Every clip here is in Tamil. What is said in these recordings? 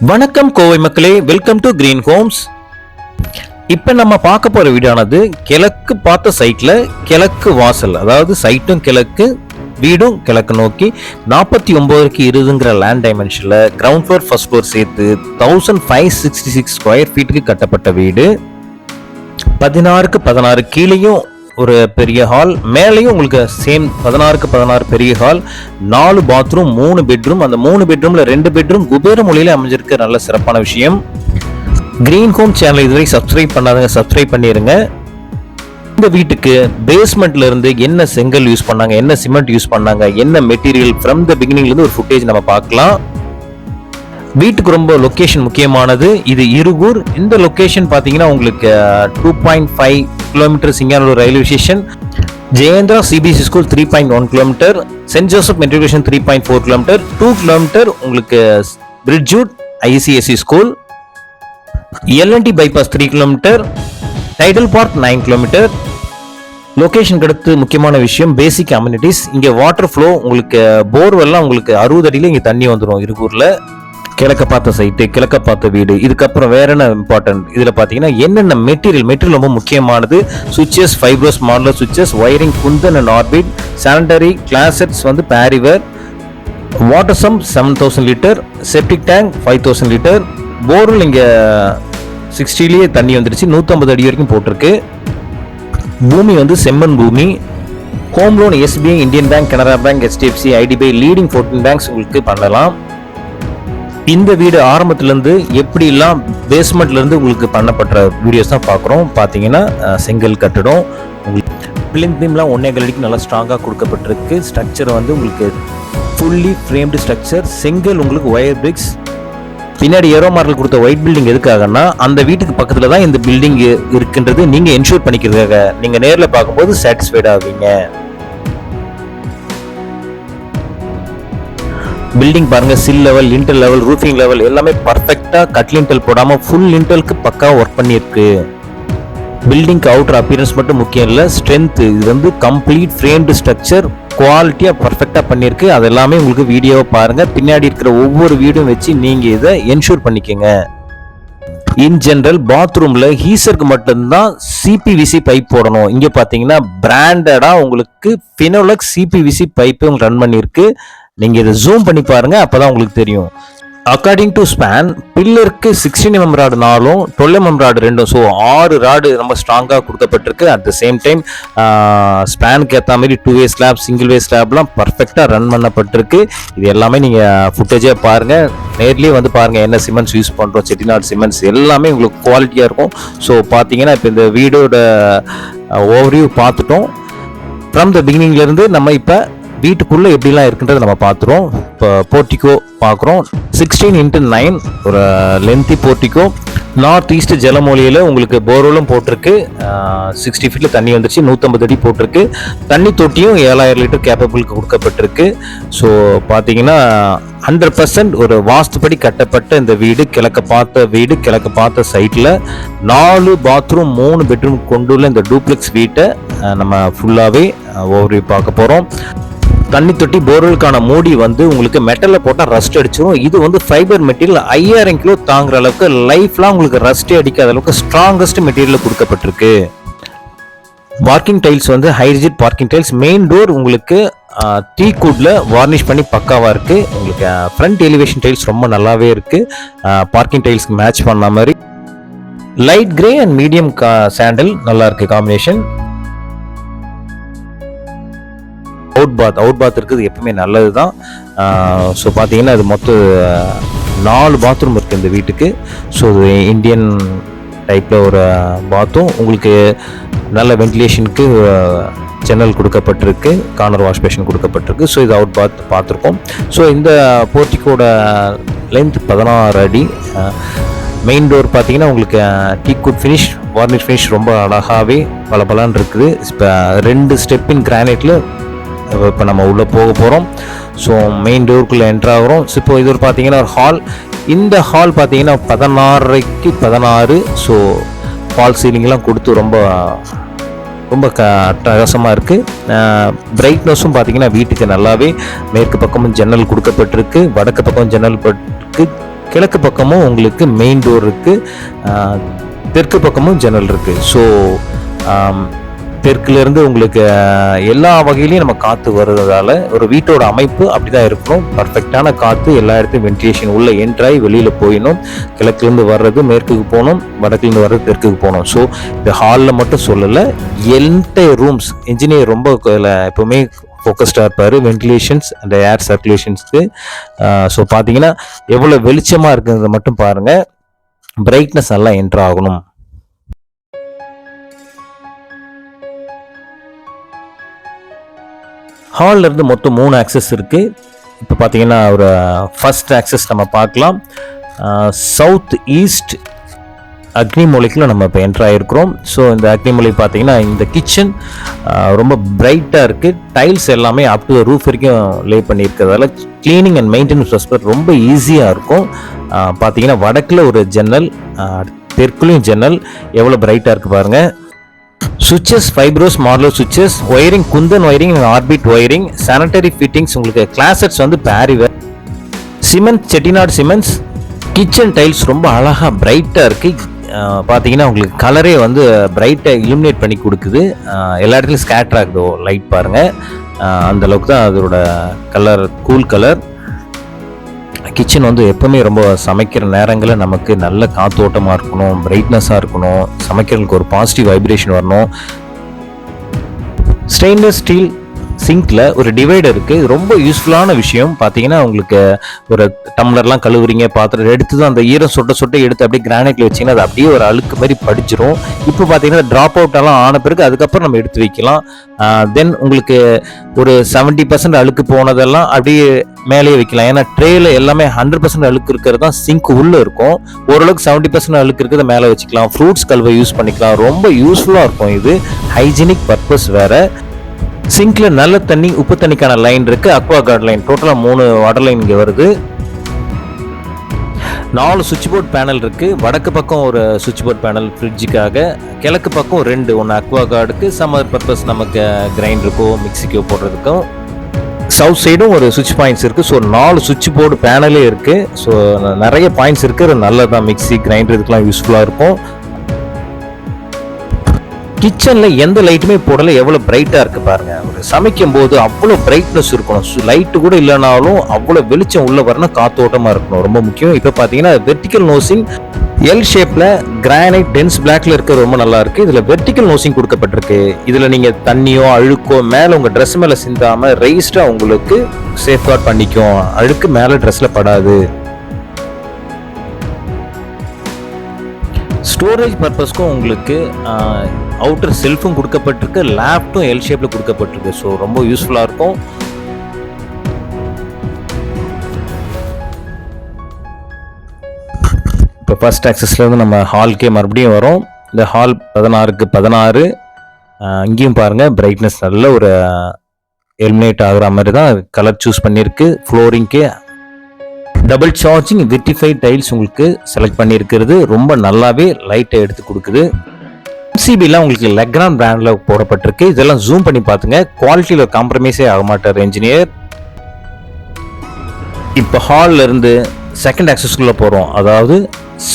வணக்கம் கோவை மக்களே வெல்கம் டு கிரீன் ஹோம்ஸ் இப்போ நம்ம பார்க்க போகிற வீடானது கிழக்கு பார்த்த சைட்டில் கிழக்கு வாசல் அதாவது சைட்டும் கிழக்கு வீடும் கிழக்கு நோக்கி நாற்பத்தி ஒன்பதுக்கு இருபதுங்கிற லேண்ட் டைமென்ஷனில் கிரவுண்ட் ஃப்ளோர் ஃபர்ஸ்ட் ஃப்ளோர் சேர்த்து thousand five sixty six square ஃபீட்டுக்கு கட்டப்பட்ட வீடு. பதினாறுக்கு பதினாறு கீழேயும் ஒரு பெரிய ஹால் மேலேயும் உங்களுக்கு சேம் பதினாறுக்கு பதினாறு பெரிய ஹால் நாலு பாத்ரூம் மூணு பெட்ரூம் அந்த மூணு பெட்ரூமில் ரெண்டு பெட்ரூம் குபேர மொழியில் அமைஞ்சிருக்க நல்ல சிறப்பான விஷயம். கிரீன் ஹோம் சேனல் இதுவரை சப்ஸ்கிரைப் பண்ணாதங்க சப்ஸ்கிரைப் பண்ணிடுங்க இந்த வீட்டுக்கு பேஸ்மெண்ட்ல இருந்து என்ன செங்கல் யூஸ் பண்ணாங்க என்ன சிமெண்ட் யூஸ் பண்ணாங்க என்ன மெட்டீரியல் ஃப்ரம் த பிகினிங்ல இருந்து ஒரு ஃபுட்டேஜ் நம்ம பார்க்கலாம். வீட்டுக்கு ரொம்ப லொக்கேஷன் முக்கியமானது. இது இருகூர். இந்த லொக்கேஷன் பார்த்தீங்கன்னா உங்களுக்கு two point five kilometre Singanur railway station Jayendra CBSE school three point one kilometre saint Joseph matriculation three point four kilometre two kilometre உங்களுக்கு பிரிட்ஜூட் ICSE school LNT bypass three kilometre Tidel park nine kilometre லொகேஷனுக்கு அடுத்து முக்கியமான விஷயம் பேசிக் அம்யூனிட்டிஸ் இங்கே வாட்டர் ஃப்ளோ உங்களுக்கு போர்வெல்லாம் உங்களுக்கு அறுபது அடியில் இங்கே தண்ணி வந்துடும் இருகூரில். கிழக்க பார்த்த சைட்டு கிழக்க பார்த்த வீடு இதுக்கப்புறம் வேற என்ன இம்பார்ட்டன்ட் இதில் பார்த்தீங்கன்னா என்னென்ன மெட்டீரியல் மெட்டீரியல் ரொம்ப முக்கியமானது. Switches Fybros modular switches wiring Kundan and Orbit sanitary closets வந்து Parryware water sump seven thousand litre septic tank five thousand litre போரில் இங்கே சிக்ஸ்டிலேயே தண்ணி வந்துடுச்சு நூற்றம்பது அடி வரைக்கும் போட்டிருக்கு. பூமி வந்து செம்மன் பூமி. Home loan SBI Indian bank Canara bank HDFC IDBI leading fourteen banks உங்களுக்கு பண்ணலாம். இந்த வீடு ஆரம்பத்துலேருந்து எப்படிலாம் பேஸ்மெண்ட்லேருந்து உங்களுக்கு பண்ணப்பட்ட வீடியோஸ் தான் பார்க்குறோம். பார்த்தீங்கன்னா செங்கல் கட்டடம் உங்களுக்கு பிளிம் பீம்லாம் ஒன்றே அடிக்கு நல்லா ஸ்ட்ராங்காக கொடுக்கப்பட்டிருக்கு. ஸ்ட்ரக்சர் வந்து உங்களுக்கு ஃபுல்லி ஃப்ரேம்டு ஸ்ட்ரக்சர் செங்கல் உங்களுக்கு ஒயர் பிரிக்ஸ் பின்னாடி ஏரோ மாடல் கொடுத்த ஒயிட் பில்டிங் எதுக்காகன்னா அந்த வீட்டுக்கு பக்கத்தில் தான் இந்த பில்டிங் இருக்குன்றது நீங்கள் என்ஷூர் பண்ணிக்கிறதுக்காக. நீங்கள் நேரில் பார்க்கும்போது சாட்டிஸ்ஃபைட் ஆவீங்க. பில்டிங் பாருங்க sill level lintel level roofing level எல்லாமே பர்ஃபெக்டாக கட் லிண்டல் போடாமல் ஃபுல் லிண்டலுக்கு பக்கா ஒர்க் பண்ணியிருக்கு. பில்டிங்க்கு அவுட்டர் அப்பியரன்ஸ் மட்டும் முக்கியம் இல்லை ஸ்ட்ரென்த்து இது வந்து கம்ப்ளீட் ஃப்ரேம்டு ஸ்ட்ரக்சர் குவாலிட்டியாக பர்ஃபெக்டாக பண்ணியிருக்கு. அது எல்லாமே உங்களுக்கு வீடியோவை பாருங்கள் பின்னாடி இருக்கிற ஒவ்வொரு வீடும் வச்சு நீங்கள் இதை என்ஷூர் பண்ணிக்கோங்க. இன் ஜென்ரல் பாத்ரூமில் ஹீசருக்கு மட்டும்தான் சிபிவிசி பைப் போடணும். இங்கே பார்த்தீங்கன்னா பிராண்டடாக உங்களுக்கு பினோலக் சிபிவிசி பைப்பு ரன் பண்ணியிருக்கு. நீங்கள் இதை ஜூம் பண்ணி பாருங்கள் அப்போ தான் உங்களுக்கு தெரியும். அக்கார்டிங் டு ஸ்பேன் பில்லருக்கு சிக்ஸ்டீன் எம்எம் ராடு நாலும் டுவெல் எம்எம் ராடு ரெண்டும். ஸோ ஆறு ராடு ரொம்ப ஸ்ட்ராங்காக கொடுக்கப்பட்டிருக்கு. அட் த சேம் டைம் ஸ்பேனுக்கு ஏற்ற மாதிரி two way slab single way ஸ்லாப்லாம் பர்ஃபெக்டாக ரன் பண்ணப்பட்டிருக்கு. இது எல்லாமே நீங்கள் ஃபுட்டேஜே பாருங்கள் நேர்லேயே வந்து பாருங்கள் என்ன சிமெண்ட்ஸ் யூஸ் பண்ணுறோம் செட்டிநாடு சிமெண்ட்ஸ் எல்லாமே உங்களுக்கு குவாலிட்டியாக இருக்கும். ஸோ பார்த்தீங்கன்னா இப்போ இந்த வீடோட ஓவர்வியூ பார்த்துட்டோம். ஃப்ரம் த பிகினிங்லேருந்து நம்ம இப்போ வீட்டுக்குள்ளே எப்படிலாம் இருக்குன்றதை நம்ம பார்த்துருவோம். இப்போ போர்ட்டிகோ பார்க்குறோம். சிக்ஸ்டீன் இன்ட்டு நைன் ஒரு லென்த்தி போர்ட்டிகோ நார்த் ஈஸ்ட் ஜலமொழியில் உங்களுக்கு போர்வெலும் போட்டிருக்கு. சிக்ஸ்டி ஃபீட்டில் தண்ணி வந்துருச்சு நூற்றம்பது அடி போட்டிருக்கு. தண்ணி தொட்டியும் ஏழாயிரம் லிட்டர் கேப்பபிளுக்கு கொடுக்கப்பட்டிருக்கு. ஸோ பார்த்தீங்கன்னா ஹண்ட்ரட் பர்சன்ட் ஒரு வாஸ்துப்படி கட்டப்பட்ட இந்த வீடு கிழக்க பார்த்த வீடு கிழக்க பார்த்த சைட்டில் நாலு பாத்ரூம் மூணு பெட்ரூம் கொண்டுள்ள இந்த டூப்ளெக்ஸ் வீட்டை நம்ம ஃபுல்லாகவே ஓவர்வியூ பார்க்க போகிறோம் தண்ணி தொட்டி போர்வெலுக்கான மூடி வந்து உங்களுக்கு மெட்டலில் போட்டால் ரஸ்ட் அடிச்சிடும் இது வந்து ஃபைபர் மெட்டீரியல் ஐயாயிரம் கிலோ தாங்குற அளவுக்கு லைஃப்லாம் உங்களுக்கு ரஸ்டே அடிக்காத அளவுக்கு ஸ்ட்ராங்கஸ்ட் மெட்டீரியல் கொடுக்கப்பட்டிருக்கு. பார்க்கிங் டைல்ஸ் வந்து high rigid parking tiles main door உங்களுக்கு டீ கூட்டில் வார்னிஷ் பண்ணி பக்காவாக இருக்குது உங்களுக்கு ஃப்ரண்ட் எலிவேஷன் டைல்ஸ் ரொம்ப நல்லாவே இருக்குது பார்க்கிங் டைல்ஸ்க்கு மேட்ச் பண்ண மாதிரி. லைட் கிரே அண்ட் மீடியம் கா சாண்டல் நல்லா இருக்குது combination out bath out bath இருக்குது எப்பவுமே நல்லது தான் ஸோ பார்த்தீங்கன்னா அது மொத்தம் நாலு பாத்ரூம் இருக்குது இந்த வீட்டுக்கு. ஸோ இது இந்தியன் டைப்பில் ஒரு பாத்தும் உங்களுக்கு நல்ல வென்டிலேஷனுக்கு ஜன்னல் கொடுக்கப்பட்டிருக்கு. கார்னர் வாஷ் பேஷன் கொடுக்கப்பட்டிருக்கு. ஸோ இது அவுட் பாத் பார்த்துருக்கோம். ஸோ இந்த போர்ட்டிக்கோட லென்த் பதினாறு அடி. மெயின் டோர் பார்த்தீங்கன்னா உங்களுக்கு teak wood finish varnish finish ரொம்ப அழகாகவே பளபளன்னு இருக்குது. இப்போ ரெண்டு ஸ்டெப்பின் கிரானைட்டில் இப்போ நம்ம உள்ளே போக போகிறோம். ஸோ மெயின் டோருக்குள்ளே என்ட்ரு ஆகிறோம். ஸோ இப்போ இது ஒரு பார்த்தீங்கன்னா ஒரு ஹால் இந்த ஹால் பார்த்தீங்கன்னா பதினாறரைக்கு பதினாறு. ஸோ ஃபால் சீலிங்லாம் கொடுத்து ரொம்ப ரொம்ப க அட்டகாசமாக இருக்குது பிரைட்னஸும் பார்த்தீங்கன்னா வீட்டுக்கு நல்லாவே மேற்கு பக்கமும் ஜன்னல் கொடுக்கப்பட்டிருக்கு. வடக்கு பக்கம் ஜன்னல் இருக்கு கிழக்கு பக்கமும் உங்களுக்கு மெயின் டோர் இருக்குது தெற்கு பக்கமும் ஜன்னல் இருக்குது ஸோ தெற்குலேருந்து உங்களுக்கு எல்லா வகையிலையும் நம்ம காற்று வர்றதால ஒரு வீட்டோட அமைப்பு அப்படிதான் இருக்கணும். பர்ஃபெக்டான காற்று எல்லா இடத்தையும் வென்டிலேஷன் உள்ள என்ட்ராகி வெளியில் போயிடணும். கிழக்குலேருந்து வர்றது மேற்குக்கு போகணும் வடக்குலேருந்து வர்றது தெற்குக்கு போகணும். ஸோ இந்த ஹாலில் மட்டும் சொல்லலை எந்த ரூம்ஸ் இன்ஜினியர் ரொம்ப எப்போவுமே ஃபோக்கஸ்டாக இருப்பார். வென்டிலேஷன்ஸ் அந்த ஏர் சர்க்குலேஷன்ஸ்க்கு ஸோ பார்த்தீங்கன்னா எவ்வளோ வெளிச்சமாக இருக்குங்கிறத மட்டும் பாருங்கள் பிரைட்னஸ் நல்லா என்ட்ரு ஆகணும். ஹாலில் இருந்து மொத்தம் மூணு ஆக்சஸ் இருக்குது இப்போ பார்த்தீங்கன்னா ஒரு uh, ஃபஸ்ட் ஆக்சஸ் நம்ம பார்க்கலாம். Uh, சவுத் ஈஸ்ட் அக்னிமொழிக்குள்ள நம்ம இப்போ என்ட்ரு ஆகிருக்கிறோம் ஸோ இந்த அக்னிமொழி பார்த்தீங்கன்னா இந்த கிச்சன் uh, ரொம்ப பிரைட்டாக இருக்குது டைல்ஸ் எல்லாமே அப் டு ரூஃப் வரைக்கும் லே பண்ணியிருக்கிறதால க்ளீனிங் அண்ட் மெயின்டெனன்ஸ் ரெஸ்பெக்ட் ரொம்ப ஈஸியாக இருக்கும். பார்த்தீங்கன்னா வடக்கில் ஒரு ஜன்னல் தெற்குலையும் ஜன்னல் எவ்வளோ பிரைட்டாக இருக்குது பாருங்கள் switches Fybros மாடலோ switches wiring Kundan wiring Orbit wiring sanitary fittings உங்களுக்கு கிளாசட்ஸ் வந்து Parryware cement Chettinad cements kitchen tiles ரொம்ப அழகாக பிரைட்டாக இருக்குது பார்த்தீங்கன்னா உங்களுக்கு கலரே வந்து பிரைட்டாக இலுமினேட் பண்ணி கொடுக்குது. எல்லா இடத்துலையும் ஸ்கேட்டர் ஆகுது லைட் பாருங்கள் அந்த அளவுக்கு தான் அதோட கலர் கூல் கலர் கிச்சன் வந்து எப்போவுமே ரொம்ப சமைக்கிற நேரங்களில் நமக்கு நல்ல காத்தோட்டமாக இருக்கணும் பிரைட்னஸாக இருக்கணும் சமைக்கிறதுக்கு ஒரு பாசிட்டிவ் வைப்ரேஷன் வரணும். ஸ்டெயின்லெஸ் ஸ்டீல் சிங்க்ல ஒரு டிவைடர் இருக்குது ரொம்ப யூஸ்ஃபுல்லான விஷயம். பார்த்தீங்கன்னா உங்களுக்கு ஒரு டம்ளர்லாம் கழுவுறீங்க பாத்திரம் எடுத்து தான் அந்த ஈரம் சொட்ட சொட்ட எடுத்து அப்படியே கிரானைட்ல வச்சிங்கன்னா அது அப்படியே ஒரு அழுக்கு மாதிரி படிச்சிரும். இப்போ பார்த்தீங்கன்னா ட்ராப் அவுட் எல்லாம் ஆன பிறகு அதுக்கப்புறம் நம்ம எடுத்து வைக்கலாம். தென் உங்களுக்கு ஒரு செவன்ட்டி பர்சன்ட் அழுக்கு போனதெல்லாம் அப்படியே மேலேயே வைக்கலாம். ஏன்னா ட்ரேல எல்லாமே ஹண்ட்ரட் பர்சன்ட் அழுக்கு இருக்கிறது தான் சிங்க் உள்ளே இருக்கும். ஓரளவுக்கு செவன்ட்டி பர்சன்ட் அழுக்கு இருக்கிறத மேலே வச்சுக்கலாம். ஃப்ரூட்ஸ் கல்வை யூஸ் பண்ணிக்கலாம். ரொம்ப யூஸ்ஃபுல்லாக இருக்கும் இது. ஹைஜீனிக் பர்பஸ் வேறு. சிங்க்ல நல்ல தண்ணி உப்பு தண்ணிக்கான லைன் இருக்கு. அக்வா கார்டு லைன் டோட்டலாக மூணு வாட்டர் லைன் இங்கே வருது. நாலு சுவிட்ச் போர்ட் பேனல் இருக்குது வடக்கு பக்கம் ஒரு சுவிட்ச் போர்ட் பேனல் ஃப்ரிட்ஜுக்காக கிழக்கு பக்கம் ரெண்டு. ஒன்று அக்வா கார்டுக்கு சம்மர் பர்பஸ் நமக்கு கிரைண்டருக்கோ மிக்சிக்கோ போடுறதுக்கும் சவுத் சைடும் ஒரு சுவிட்ச் பாயிண்ட்ஸ் இருக்குது ஸோ நாலு சுவிட்ச் போர்டு பேனலே இருக்குது ஸோ நிறைய பாயிண்ட்ஸ் இருக்குது அது நல்லதான் மிக்சி கிரைண்டர் இதுக்கெலாம் யூஸ்ஃபுல்லாக இருக்கும். கிச்சனில் எந்த லைட்டுமே போடலை எவ்வளோ பிரைட்டாக இருக்குது பாருங்க. ஒரு சமைக்கும் போது அவ்வளோ பிரைட்னஸ் இருக்கணும் லைட்டு கூட இல்லைனாலும் அவ்வளோ வெளிச்சம் உள்ள வரணும் காத்தோட்டமாக இருக்கணும். ரொம்ப முக்கியம். இப்போ பார்த்தீங்கன்னா வெர்டிக்கல் நோசிங் எல் ஷேப்பில் கிரானைட் டென்ஸ் பிளாக்ல இருக்க ரொம்ப நல்லா இருக்கு. இதில் வெர்டிக்கல் நோசிங் கொடுக்கப்பட்டிருக்கு. இதில் நீங்கள் தண்ணியோ அழுக்கோ மேலே உங்கள் ட்ரெஸ் மேலே சிந்தாமல் ரைஸ்டா உங்களுக்கு சேஃப்கார்ட் பண்ணிக்கும். அழுக்கு மேலே ட்ரெஸ்ஸில் படாது. ஸ்டோரேஜ் பர்பஸ்க்கும் உங்களுக்கு அவுட்டர் செல்ஃபும் கொடுக்கப்பட்டிருக்கு லேப்டும் எல் ஷேப்பில் கொடுக்கப்பட்டிருக்கு. ஸோ ரொம்ப யூஸ்ஃபுல்லாக இருக்கும். இப்போ ஃபர்ஸ்ட் ஆக்சஸ்லேருந்து நம்ம ஹால்க்கே மறுபடியும் வரும். இந்த ஹால் பதினாறுக்கு பதினாறு. அங்கேயும் பாருங்கள் பிரைட்னஸ் நல்ல ஒரு எலிமினேட் ஆகிற மாதிரி தான் கலர் சூஸ் பண்ணியிருக்கு. ஃப்ளோரிங்க்கு டபுள் சார்ஜிங் விட்டிஃபை டைல்ஸ் உங்களுக்கு செலக்ட் பண்ணியிருக்கிறது. ரொம்ப நல்லாவே லைட்டை எடுத்து கொடுக்குது. எம்சிபிலாம் உங்களுக்கு லெக்ரான் பிராண்டில் போடப்பட்டிருக்கு. இதெல்லாம் ஜூம் பண்ணி பார்த்துங்க. குவாலிட்டியில் காம்ப்ரமைஸே ஆக மாட்டார் என்ஜினியர் இப்போ ஹாலில் இருந்து செகண்ட் ஆக்சஸ்குள்ளே போகிறோம் அதாவது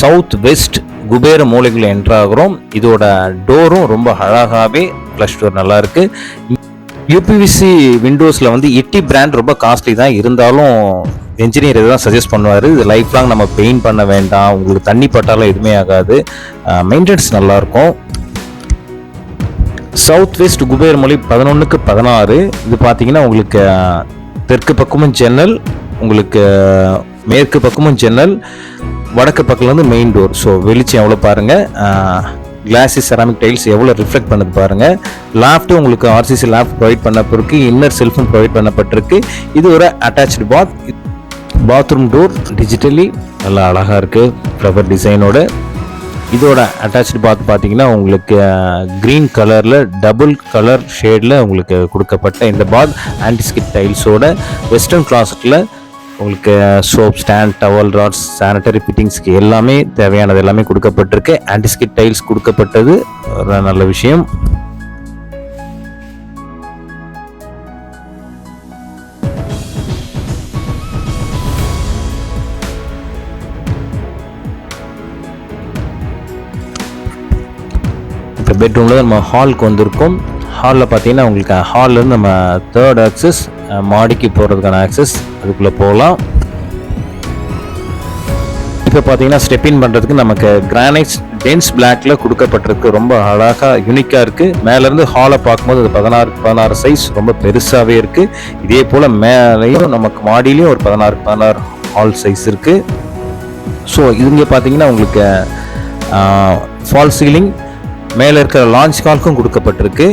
சவுத் வெஸ்ட் குபேர மூலைக்குள்ளே என்றாகிறோம் இதோட டோரும் ரொம்ப அழகாகவே ஃப்ளஷ் டோர் நல்லா இருக்குது யூபிவிசி விண்டோஸில் வந்து எட்டி பிராண்ட் ரொம்ப காஸ்ட்லி தான். இருந்தாலும் என்ஜினியர் இதுதான் சஜஸ்ட் பண்ணுவார். இது லைஃப் லாங் நம்ம பெயிண்ட் பண்ண வேண்டாம். உங்களுக்கு தண்ணி பட்டாலும் எதுவுமே ஆகாது. மெயின்டெனன்ஸ் நல்லாயிருக்கும் சவுத் வெஸ்ட் குபேர் மொழி பதினொன்றுக்கு பதினாறு. இது பார்த்தீங்கன்னா உங்களுக்கு தெற்கு பக்கமும் ஜன்னல் உங்களுக்கு மேற்கு பக்கமும் ஜன்னல் வடக்கு பக்கம்லேருந்து மெயின் டோர் ஸோ வெளிச்சம் எவ்வளோ பாருங்கள் கிளாஸி செராமிக் டைல்ஸ் எவ்வளோ ரிஃப்ளெக்ட் பண்ணது பாருங்கள் லாஃப்ட்டு உங்களுக்கு ஆர்சிசி லாஃப்ட் ப்ரொவைட் பண்ணப்பட்டிருக்கு இன்னர் செல்ஃபும் ப்ரொவைட் பண்ணப்பட்டிருக்கு. இது ஒரு attach bath bathroom door digitally நல்லா அழகாக இருக்குது ஃப்ளவர் டிசைனோட இதோட அட்டாச்சு பாத் பார்த்தீங்கன்னா உங்களுக்கு க்ரீன் கலரில் டபுள் கலர் ஷேடில் உங்களுக்கு கொடுக்கப்பட்ட இந்த பாத் ஆன்டிஸ்கிட் டைல்ஸோட வெஸ்டர்ன் கிளாஸில் உங்களுக்கு soap stand towel rods sanitary ஃபிட்டிங்ஸ்க்கு எல்லாமே தேவையானது எல்லாமே கொடுக்கப்பட்டிருக்கு. ஆன்டிஸ்கிட் டைல்ஸ் கொடுக்கப்பட்டது ஒரு நல்ல விஷயம். பெட்ரூமில் நம்ம ஹாலுக்கு வந்திருக்கோம். ஹாலில் பார்த்தீங்கன்னா உங்களுக்கு ஹால்லேருந்து நம்ம தேர்ட் ஆக்சஸ் மாடிக்கு போகிறதுக்கான ஆக்சஸ் அதுக்குள்ளே போகலாம். இப்போ பார்த்தீங்கன்னா ஸ்டெப் இன் பண்ணுறதுக்கு நமக்கு கிரானைட்ஸ் டென்ஸ் பிளாக்ல கொடுக்கப்பட்டிருக்கு. ரொம்ப அழகாக யூனிக்காக இருக்குது மேலேருந்து ஹாலை பார்க்கும்போது அது பதினாறு பதினாறு சைஸ் ரொம்ப பெருசாகவே இருக்குது இதே போல் மேலேயும் நமக்கு மாடியிலையும் ஒரு பதினாறு பதினாறு ஹால் சைஸ் இருக்குது ஸோ இங்கே பார்த்தீங்கன்னா உங்களுக்கு ஃபால் சீலிங் மேலே இருக்கிற லான்ச் கால்க்கும் கொடுக்கப்பட்டிருக்கு.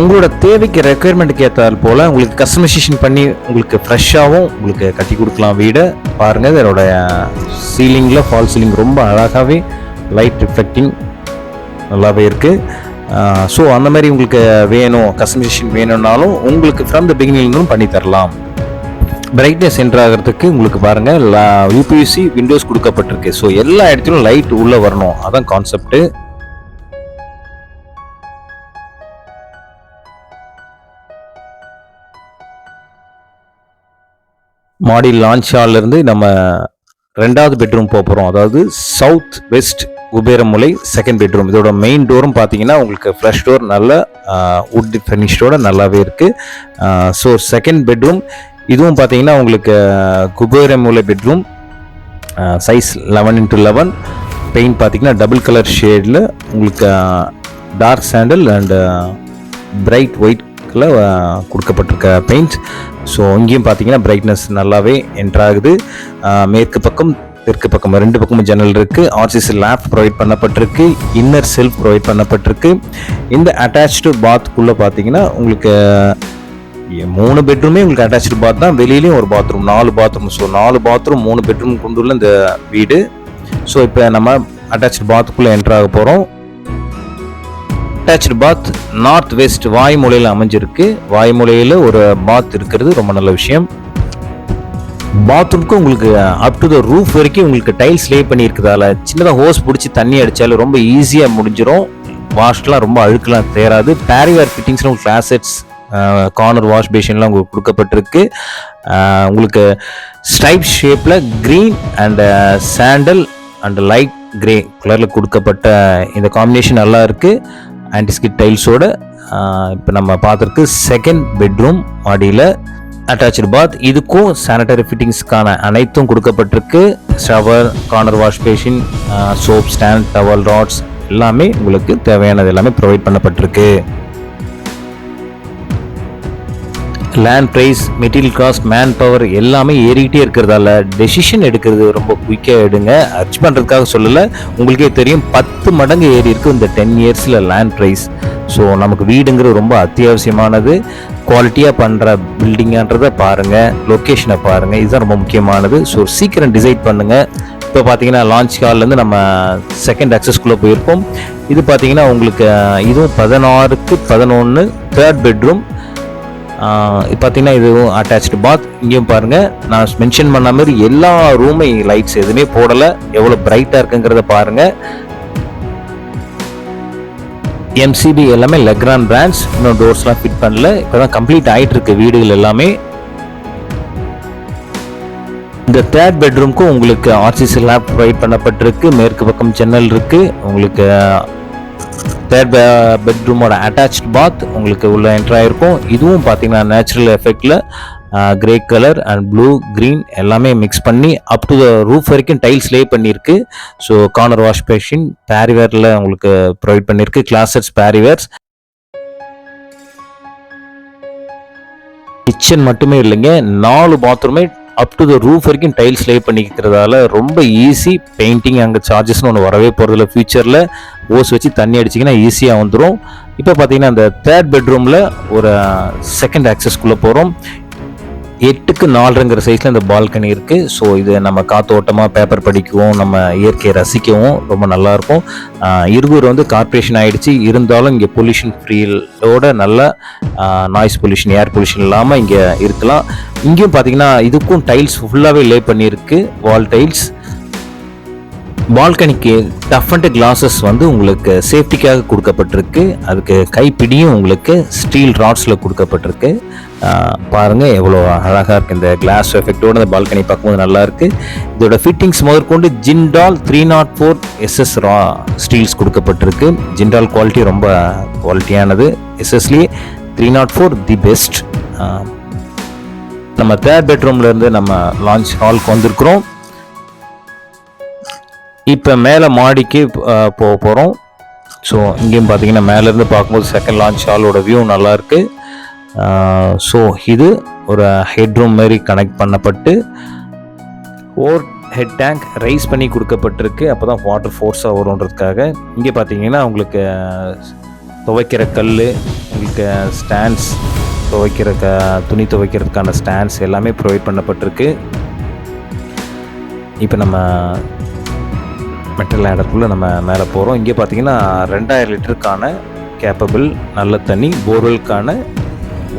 உங்களோட தேவைக்கு ரெக்குயர்மெண்ட்டுக்கு ஏற்றால் போல் உங்களுக்கு கஸ்டமைசேஷன் பண்ணி உங்களுக்கு ஃப்ரெஷ்ஷாகவும் உங்களுக்கு கட்டி கொடுக்கலாம் வீடை. பாருங்கள் இதோட சீலிங்கில் ஃபால் சீலிங் ரொம்ப அழகாகவே லைட் ரிஃப்ளெக்டிங் நல்லாவே இருக்குது ஸோ அந்த மாதிரி உங்களுக்கு வேணும் கஸ்டமைசேஷன் வேணும்னாலும் உங்களுக்கு ஃப்ரம் த பிகினிங்லும் பண்ணி தரலாம். பிரைட்னஸ் என்டர் ஆகிறதுக்கு உங்களுக்கு பாருங்கள் யூபிஎஸ்சி விண்டோஸ் கொடுக்கப்பட்டிருக்கு. ஸோ எல்லா இடத்துலையும் லைட் உள்ளே வரணும். அதான் கான்செப்ட்டு மாடி லான்ச் ஹால்லேருந்து நம்ம ரெண்டாவது பெட்ரூம் போக போகிறோம் அதாவது சவுத் வெஸ்ட் குபேரமுலை செகண்ட் பெட்ரூம் இதோட மெயின் டோரும் பார்த்தீங்கன்னா உங்களுக்கு ஃப்ளஷ் டோர் நல்ல வுட் ஃபினிஷ்டோட நல்லாவே இருக்குது ஸோ செகண்ட் பெட்ரூம் இதுவும் பார்த்தீங்கன்னா உங்களுக்கு குபேரமுலை bedroom size eleven into eleven paint பார்த்தீங்கன்னா டபுள் கலர் ஷேடில் உங்களுக்கு டார்க் சாண்டல் அண்டு பிரைட் ஒயிட்டில் கொடுக்கப்பட்டிருக்க பெயிண்ட் ஸோ இங்கேயும் பார்த்தீங்கன்னா பிரைட்னஸ் நல்லாவே என்ட்ராகுது மேற்கு பக்கம் தெற்கு பக்கம் ரெண்டு பக்கமும் ஜன்னல் இருக்குது ஆர்சிசி லேப் ப்ரொவைட் பண்ணப்பட்டிருக்கு. இன்னர் செல்ஃப் ப்ரொவைட் பண்ணப்பட்டிருக்கு. இந்த அட்டாச்சு பாத்குள்ளே பார்த்தீங்கன்னா உங்களுக்கு மூணு பெட்ரூமே உங்களுக்கு அட்டாச்சு பாத் தான். வெளியிலையும் ஒரு பாத்ரூம் நாலு பாத்ரூம் ஸோ நாலு பாத்ரூம் மூணு பெட்ரூம் கொண்டுள்ள இந்த வீடு. ஸோ இப்போ நம்ம அட்டாச்சு பாத்துக்குள்ளே என்டர் ஆக போகிறோம் அட்டாச்சு பாத் நார்த் வெஸ்ட் வாய்மொழியில் அமைஞ்சிருக்கு. வாய்மொழியில் ஒரு பாத் இருக்கிறது ரொம்ப நல்ல விஷயம். பாத்ரூம்க்கு உங்களுக்கு அப் டு த ரூஃப் வரைக்கும் உங்களுக்கு டைல்ஸ் லே பண்ணியிருக்கிறதால சின்னதாக ஹோஸ் பிடிச்சி தண்ணி அடித்தாலும் ரொம்ப ஈஸியாக முடிஞ்சிடும் வாஷ்லாம் ரொம்ப அழுக்கெல்லாம் தேராது. பேரிவேர் ஃபிட்டிங்ஸ்லாம் உங்களுக்கு கிளாசெட்ஸ் கார்னர் வாஷ் பேஷன்லாம் உங்களுக்கு கொடுக்கப்பட்டிருக்கு. உங்களுக்கு ஸ்ட்ரைப் ஷேப்பில் green and sandal and light grey கலரில் கொடுக்கப்பட்ட இந்த காம்பினேஷன் நல்லா இருக்குது ஆன்டிஸ்கிட் டைல்ஸோட இப்போ நம்ம பார்த்துருக்கு செகண்ட் பெட்ரூம் மாடியில் அட்டாச்சு பாத் இதுக்கும் சானிடரி ஃபிட்டிங்ஸ்க்கான அனைத்தும் கொடுக்கப்பட்டிருக்கு. Shower corner wash basin soap stand towel rods எல்லாமே உங்களுக்கு தேவையானது எல்லாமே ப்ரொவைட் பண்ணப்பட்டிருக்கு. Land price material cost man power எல்லாமே ஏறிக்கிட்டே இருக்கிறதால டெசிஷன் எடுக்கிறது ரொம்ப குயிக்காக எடுங்க. அர்ச் பண்ணுறதுக்காக சொல்லலை. உங்களுக்கே தெரியும் பத்து மடங்கு ஏறி இருக்கு இந்த டென் இயர்ஸில் லேண்ட் ப்ரைஸ் ஸோ நமக்கு வீடுங்கிறது ரொம்ப அத்தியாவசியமானது. குவாலிட்டியாக பண்ணுற பில்டிங்கான்றதை பாருங்கள் லொக்கேஷனை பாருங்கள் இதுதான் ரொம்ப முக்கியமானது. ஸோ சீக்கிரம் டிசைட் பண்ணுங்கள் இப்போ பார்த்தீங்கன்னா லான்ச் கால்லேருந்து நம்ம செகண்ட் அக்சஸ்குள்ளே போயிருக்கோம் இது பார்த்தீங்கன்னா உங்களுக்கு இதுவும் பதினாறுக்கு பதினொன்று தேர்ட் பெட்ரூம் பார்த்தீங்கன்னா இதுவும் அட்டாச்சு பாத் இங்கேயும் பாருங்கள் நான் மென்ஷன் பண்ண மாதிரி எல்லா ரூமை லைட்ஸ் எதுவுமே போடலை. எவ்வளோ பிரைட்டாக இருக்குங்கிறத பாருங்கள் எம்சிபி எல்லாமே லெக்ரான் பிராண்ட்ஸ் இன்னும் டோர்ஸ்லாம் ஃபிட் பண்ணல. இப்போ தான் கம்ப்ளீட் ஆகிட்டு இருக்கு வீடுகள் எல்லாமே. இந்த தேர்ட் பெட்ரூம்க்கும் உங்களுக்கு ஆர்சிசி லேப் ப்ரொவைட் பண்ணப்பட்டிருக்கு. மேற்கு பக்கம் ஜன்னல் இருக்குது உங்களுக்கு தேர்ட் பெட்ரூமோட அட்டாச் பாத் உங்களுக்கு உள்ள என்ட்ராயிருக்கும் இதுவும் பார்த்தீங்கன்னா natural எஃபெக்டில் grey colour and blue green எல்லாமே மிக்ஸ் பண்ணி அப் டு த ரூஃப் வரைக்கும் டைல்ஸ் லே பண்ணியிருக்கு. ஸோ கார்னர் வாஷ் பேஷின் பேரிவேரில் உங்களுக்கு ப்ரொவைட் பண்ணியிருக்கு. கிளாசர்ஸ் பேரிவேர்ஸ் கிச்சன் மட்டுமே இல்லைங்க நாலு பாத்ரூமே அப் டு த ரூஃப் வரைக்கும் டைல்ஸ் லே பண்ணிக்கிறதால ரொம்ப ஈஸி பெயிண்டிங் அங்கே சார்ஜஸ்னு ஒன்று வரவே போகிறதில்ல ஃபியூச்சரில் ஓஸ் வச்சு தண்ணி அடிச்சிங்கன்னா ஈஸியாக வந்துடும் இப்போ பார்த்தீங்கன்னா அந்த தேர்ட் பெட்ரூமில் ஒரு uh, செகண்ட் ஆக்சஸ்க்குள்ளே போகிறோம் எட்டுக்கு நாலுங்கிற சைஸில் இந்த பால்கனி இருக்குது ஸோ இது நம்ம காத்தோட்டமாக பேப்பர் படிக்கவும் நம்ம இயற்கையை ரசிக்கவும் ரொம்ப நல்லாயிருக்கும். இருகூர் வந்து கார்பரேஷன் ஆகிடுச்சு இருந்தாலும் இங்கே பொல்யூஷன் ஃப்ரீலோட நல்ல நாய்ஸ் பொல்யூஷன் ஏர் பொல்யூஷன் இல்லாமல் இங்கே இருக்கலாம். இங்கேயும் பார்த்தீங்கன்னா இதுக்கும் டைல்ஸ் ஃபுல்லாகவே லே பண்ணியிருக்கு. வால் டைல்ஸ் பால்கனிக்கு டஃப் அண்ட் கிளாஸஸ் வந்து உங்களுக்கு சேஃப்டிக்காக கொடுக்கப்பட்டிருக்கு. அதுக்கு கைப்பிடியும் உங்களுக்கு ஸ்டீல் ராட்ஸில் கொடுக்கப்பட்டிருக்கு. பாருங்கள் எவ்வளோ அழகாக இருக்குது இந்த கிளாஸ் எஃபெக்டோட இந்த பால்கனி பார்க்கும்போது நல்லா இருக்குது இதோட ஃபிட்டிங்ஸ் முதற்கொண்டு Jindal three naught four SS raw steels கொடுக்கப்பட்டிருக்கு. ஜிண்டால் குவாலிட்டி ரொம்ப குவாலிட்டியானது எஸ்எஸ்லி three naught four the best நம்ம தேர்ட் பெட்ரூம்லேருந்து நம்ம லான்ச் ஹால்க்கு வந்திருக்கிறோம். இப்போ மேலே மாடிக்கு போக போகிறோம் ஸோ இங்கேயும் பார்த்தீங்கன்னா மேலேருந்து பார்க்கும்போது செகண்ட் லான்ச் ஹாலோட வியூ நல்லாயிருக்கு ஸோ இது ஒரு ஹெட்ரூம் மாதிரி கனெக்ட் பண்ணப்பட்டு ஓர் ஹெட் டேங்க் ரைஸ் பண்ணி கொடுக்கப்பட்டிருக்கு. அப்போ தான் வாட்டர் ஃபோர்ஸாக வரும்ன்றதுக்காக. இங்கே பார்த்தீங்கன்னா உங்களுக்கு துவைக்கிற கல் உங்களுக்கு ஸ்டாண்ட்ஸ் துவைக்கிற க துணி துவைக்கிறதுக்கான ஸ்டாண்ட்ஸ் எல்லாமே ப்ரொவைட் பண்ணப்பட்டிருக்கு. இப்போ நம்ம மெட்டல் லேடருக்குள்ளே நம்ம மேலே போகிறோம் இங்கே பார்த்தீங்கன்னா ரெண்டாயிரம் லிட்டருக்கான கேப்பபிள் நல்ல தண்ணி போர்வெல்க்கான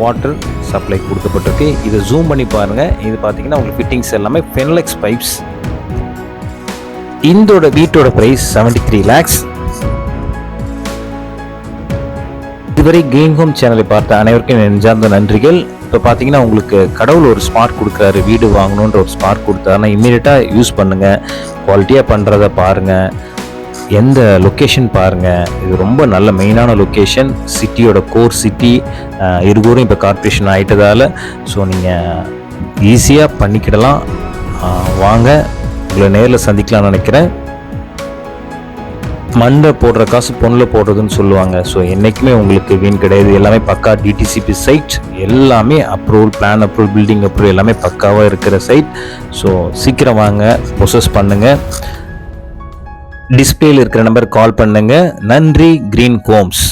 வாட்டர் சப்ளை கொடுக்கப்பட்டிருக்கு. இதை ஜூம் பண்ணி பாருங்கள் இது பார்த்தீங்கன்னா உங்களுக்கு ஃபிட்டிங்ஸ் எல்லாமே பென்லெக்ஸ் பைப்ஸ் இந்தோட வீட்டோட ப்ரைஸ் செவன்டி த்ரீ லேக்ஸ் இதுவரை கிரீன் ஹோம் சேனலை பார்த்த அனைவருக்கும் என் நெஞ்சார்ந்த நன்றிகள். இப்போ பார்த்தீங்கன்னா உங்களுக்கு கடவுள் ஒரு ஸ்மார்ட் கொடுக்குறாரு. வீடு வாங்கணுன்ற ஒரு ஸ்மார்ட் கொடுத்தாருன்னா இம்மீடியட்டாக யூஸ் பண்ணுங்கள் குவாலிட்டியாக பண்ணுறத பாருங்கள் எந்த லொக்கேஷன் பாருங்கள் இது ரொம்ப நல்ல மெயினான லொக்கேஷன் சிட்டியோட கோர் சிட்டி இருகூரும் இப்போ கார்ப்பரேஷன் ஆகிட்டதால ஸோ நீங்கள் ஈஸியாக பண்ணிக்கிடலாம். வாங்க. உங்களை நேரில் சந்திக்கலாம்னு நினைக்கிறேன். மண்ணில் போடுற காசு பொண்ணில் போடுறதுன்னு சொல்லுவாங்க. ஸோ என்றைக்குமே உங்களுக்கு வீண் கிடையாது. எல்லாமே பக்கா டிடிசிபி சைட் எல்லாமே approval plan approval building approval எல்லாமே பக்காவாக இருக்கிற சைட் ஸோ சீக்கிரம் வாங்க ப்ரொசஸ் பண்ணுங்கள் டிஸ்பிளேயில் இருக்கிற நம்பர் கால் பண்ணுங்கள் நன்றி க்ரீன் கோம்ஸ்